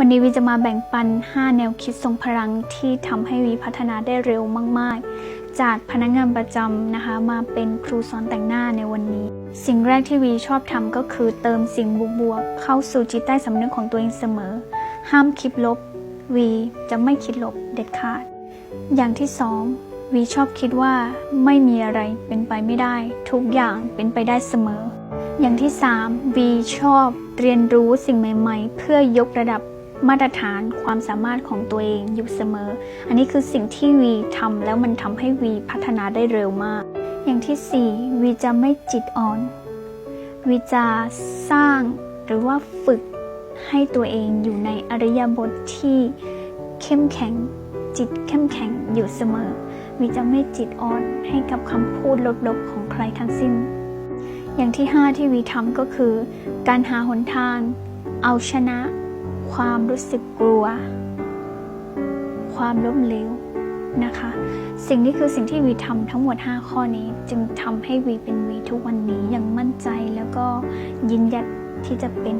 วันนี้วีจะมาแบ่งปัน 5 แนวคิดทรงพลังที่ทำให้วีพัฒนาได้เร็วมาก ๆ จากพนักงานประจำนะคะ มาเป็นครูสอนแต่งหน้าในวันนี้ สิ่งแรกที่วีชอบทำก็คือเติมสิ่งบวกๆเข้าสู่จิตใต้สำนึกของตัวเองเสมอ ห้ามคิดลบ วีจะไม่คิดลบเด็ดขาด อย่างที่สองวีชอบคิดว่าไม่มีอะไรเป็นไปไม่ได้ ทุกอย่างเป็นไปได้เสมอ อย่างที่3วีชอบเรียนรู้สิ่งใหม่ ๆ เพื่อยกระดับมาตรฐานความสามารถของตัวเองอยู่เสมอ อันนี้คือสิ่งที่วีทำแล้วมันทำให้วีพัฒนาได้เร็วมาก อย่างที่ 4 วีจะไม่จิตอ่อน วีจะสร้างหรือว่าฝึกให้ตัวเองอยู่ในอริยบทที่เข้มแข็ง จิตเข้มแข็งอยู่เสมอ วีจะไม่จิตอ่อนให้กับคำพูดลบๆของใครทั้งสิ้น อย่างที่ 5 ที่วีทำก็คือ การหาหนทาง เอาชนะ ความรู้สึกกลัว ความล้มเหลวนะคะ สิ่งนี้คือสิ่งที่วีทำทั้งหมด 5 ข้อนี้จึงทำให้วีเป็นวีทุกวันนี้อย่างมั่นใจแล้วก็ยินยัดที่จะเป็น